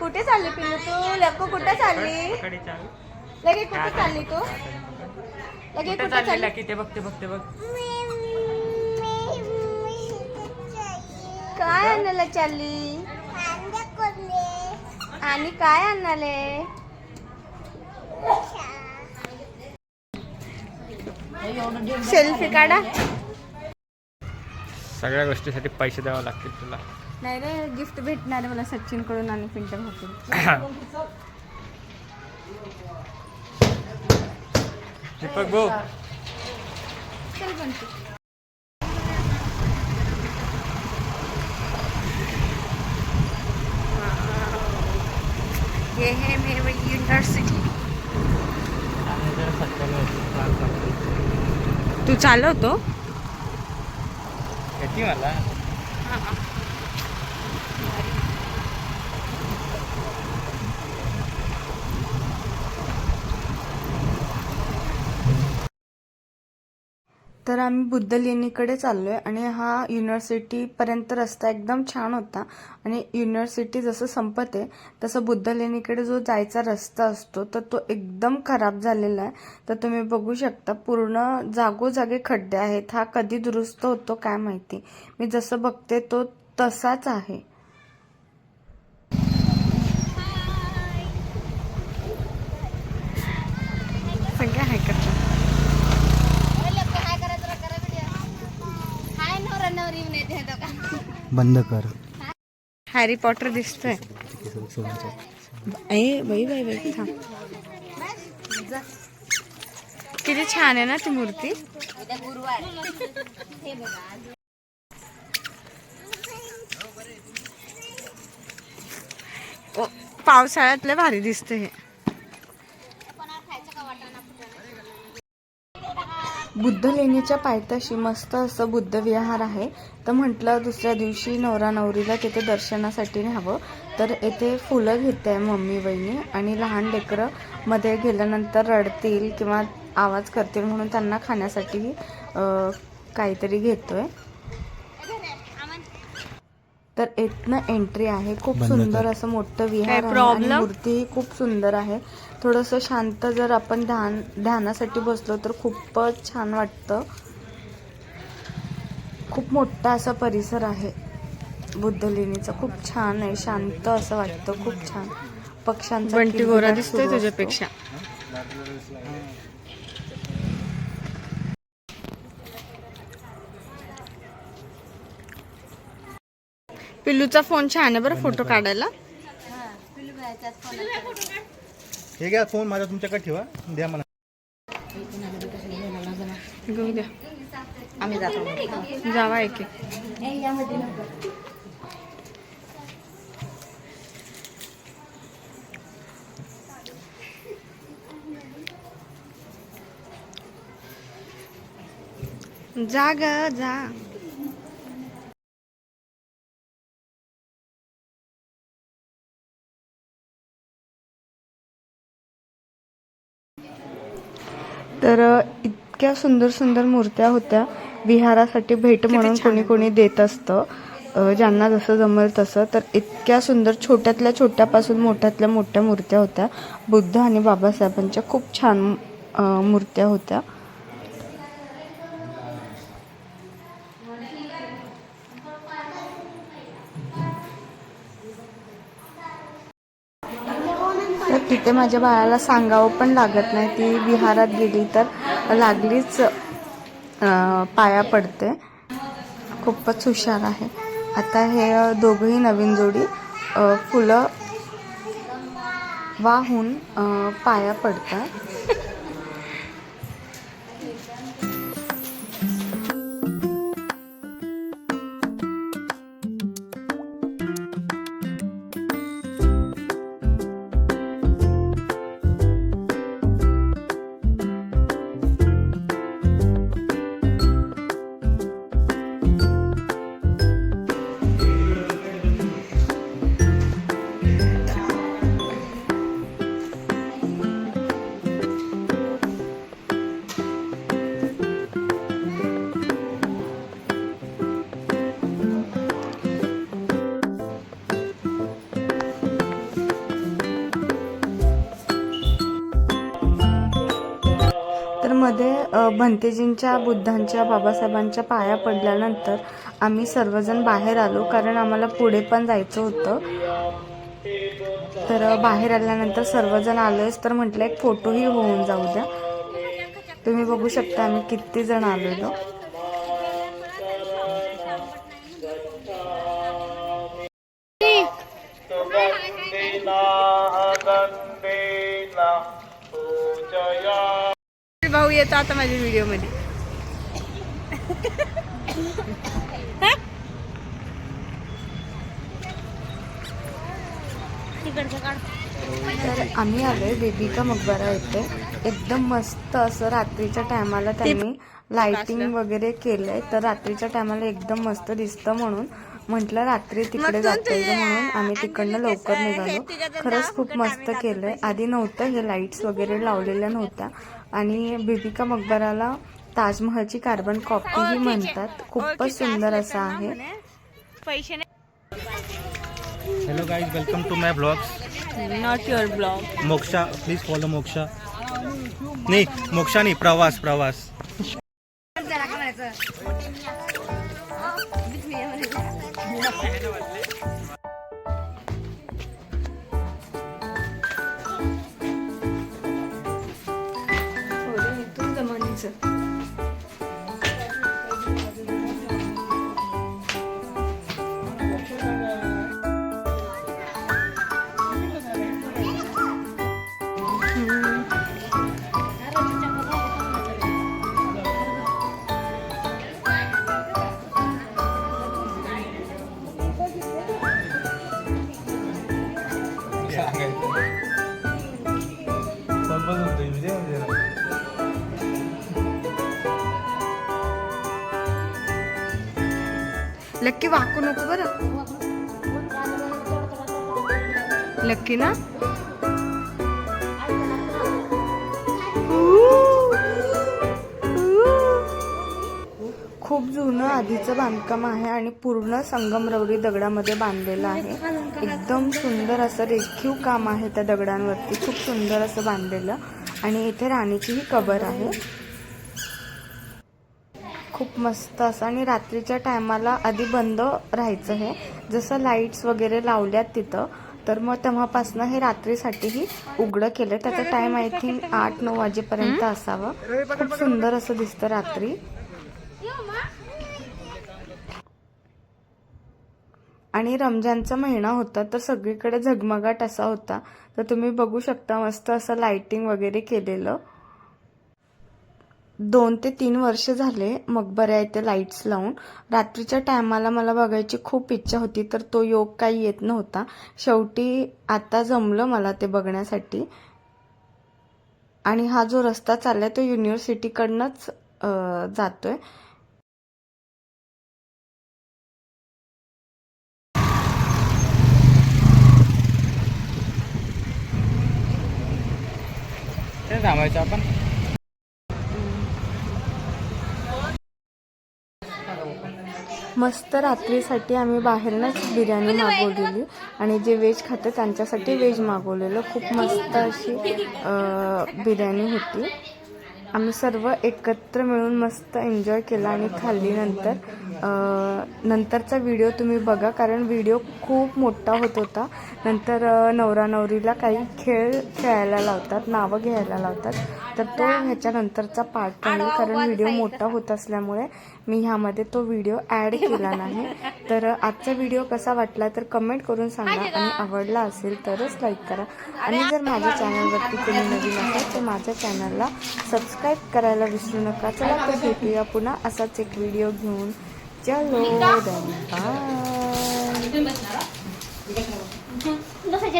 कुठे चालली पिल्लू तू? लक्कू कुठे चालली? लगे कुठे चालली तू? लगे कुठे चालली की ते बघते बघते बघ. काय आणायला चालली? आणि काय आणाले? सेल्फी काढा. सगळ्या गोष्टीसाठी पैसे द्यावे लागतील तुला. नाही रे गिफ्ट भेटणार आहे मला सचिनकडून आणि पिंटर होतील दीपक भाऊ. ये है मेरी युनिव्हर्सिटी तू चालवतो येते मला. तर आम्ही बुद्ध लेणीकडे चाललो आहे आणि हा युनिव्हर्सिटीपर्यंत रस्ता एकदम छान होता. आणि युनिव्हर्सिटी जसं संपत आहे तसं बुद्ध लेणीकडे जो जायचा रस्ता असतो तर तो एकदम खराब झालेला आहे. तर तुम्ही बघू शकता पूर्ण जागोजागी खड्डे आहेत. हा कधी दुरुस्त होतो काय माहिती. मी जसं बघते तो तसाच आहे. बंद कर. हॅरी पॉटर दिसतोय. ए बाई बाई बाई थांब. किती छान आहे ना ती मूर्ती. पावसाळ्यातलं भारी दिसतं हे. बुद्ध लेणीच्या पायथ्याशी मस्त असं बुद्ध विहार आहे. तर म्हटलं दुसऱ्या दिवशी नवरा नवरीला तिथे दर्शनासाठी न्यावं. तर येथे फुलं घेते आहे मम्मी बहिणी आणि लहान लेकरं मध्ये गेल्यानंतर रडतील किंवा आवाज करतील म्हणून त्यांना खाण्यासाठी अं, काहीतरी घेतोय. तर इथनं एंट्री आहे. खूप सुंदर. असं मोठं विहार आहे आणि मूर्ती खूप सुंदर आहे. थोडंसं शांत जर आपण ध्यान ध्यानासाठी बसलो तर खूपच छान वाटतं. खूप मोठा असा परिसर आहे बुद्ध लेणीचा खूप छान आहे शांत असं वाटतं खूप छान. पक्ष्यांचा बंटी गोरा किलबिलाट दिसतोय. तुझ्यापेक्षा. पिल्लूचा फोन छान आहे बरं फोटो काढायला. हे घ्या फोन माझा तुमच्याकडे ठेवा. द्या मला. घेऊ द्या आम्ही जातो. जावा एक एक. जा ग जा. तर इतक्या सुंदर सुंदर मूर्त्या होत्या. विहारासाठी भेट म्हणून कोणी कोणी देत असतं. ज्यांना जसं जमेल तसं. तर इतक्या सुंदर छोट्यातल्या छोट्यापासून मोठ्यातल्या मोठ्या मूर्त्या होत्या. बुद्ध आणि बाबासाहेबांच्या खूप छान मूर्त्या होत्या. ते माझ्या बाळाला सांगावं पण लागत नाही. ती विहारात गेली तर लागलीच पाया पडते. खूपच हुशार आहे. आता हे दोघंही नवीन जोडी फुलं वाहून पाया पडतात. मध्ये भंतेजींच्या बुद्धांच्या बाबासाहेबांच्या पाया पडल्यानंतर आम्ही सर्वजण बाहेर आलो कारण आम्हाला पुढे पण जायचं होतं. तर बाहेर आल्यानंतर सर्वजण आलोयच तर म्हटलं एक फोटोही होऊन जाऊ द्या. तुम्ही बघू शकता आम्ही किती जण आलेलो. येतो आता माझ्या व्हिडिओमध्ये तर आम्ही आलोय बेबिका मकबरा येते एकदम मस्त असं रात्रीच्या टायमाला त्यांनी लाइटिंग वगैरे केलंय. तर रात्रीच्या टायमाला एकदम मस्त दिसतं म्हणून. म्हटलं रात्री तिकडे जाता येईल म्हणून आम्ही तिकडनं लवकर निघालो. खरंच खूप मस्त केलंय. आधी नव्हतं हे लाईट्स वगैरे लावलेल्या नव्हत्या. आणि बेबिका मकबराला ताजमहलची कार्बन कॉपीही म्हणतात. खूपच सुंदर असं आहे. पैसे hello guys welcome to my blogs not your blog Moksha please follow Moksha. नाही मोक्षा नाही प्रवास प्रवास. сердце. लक्की वाकू नको बरं. लक्की ना? खूप जुनं आधीचं बांधकाम आहे आणि पूर्ण संगमरवरी दगडामध्ये बांधलेलं आहे. एकदम सुंदर असं रेखीव काम आहे त्या दगडांवरती. खूप सुंदर असं बांधलेलं. आणि इथे राणीचीही कबर आहे. खूप मस्त असं. आणि रात्रीच्या टायमाला आधी बंद राहायचं हे. जसं लाईट्स वगैरे लावल्यात तिथं तर मग तेव्हापासनं हे रात्रीसाठीही उघडं केलं त्याचा टाइम आय थिंक आठ नऊ वाजेपर्यंत असावं. खूप सुंदर असं दिसतं रात्री. आणि रमजानचा महिना होता तर सगळीकडे झगमगाट असा होता. तर तुम्ही बघू शकता मस्त असं लाइटिंग वगैरे केलेलं. दोन ते तीन वर्ष झाले मकबऱ्या इथे लाईट्स लावून. रात्रीच्या टायमाला मला बघायची खूप इच्छा होती तर तो योग काही येत नव्हता. शेवटी आता जमलं मला ते बघण्यासाठी. आणि हा जो रस्ता चाललाय तो युनिव्हर्सिटीकडनंच जातोय. थांबायचं आपण. मस्त रात्रीसाठी आम्ही बाहेरनंच बिर्याणी मागवलेली आणि जे व्हेज खातं त्यांच्यासाठी व्हेज मागवलेलं. खूप मस्त अशी बिर्याणी होती. आम्ही सर्व एकत्र मिळून मस्त एन्जॉय केला आणि खाल्ली नंतर. नंतरचा व्हिडिओ तुम्ही बघा कारण व्हिडिओ खूप मोठा होत होता. नंतर नवरा नवरीला काही खेळ खेळायला लावतात नावं घ्यायला लावतात. तर तो ह्याच्यानंतरचा पार्ट राहील कारण व्हिडिओ मोठा होत असल्यामुळे मी ह्यामध्ये तो व्हिडिओ ॲड केला नाही. तर आजचा व्हिडिओ कसा वाटला तर कमेंट करून सांगा. आणि आवडला असेल तरच लाईक करा. आणि जर माझ्या चॅनलवरती कोणी नवीन असेल तर माझ्या चॅनलला सबस्क्राईब करायला विसरू नका. चला तर भेटूया पुन्हा असाच एक व्हिडिओ घेऊन. चलो बाय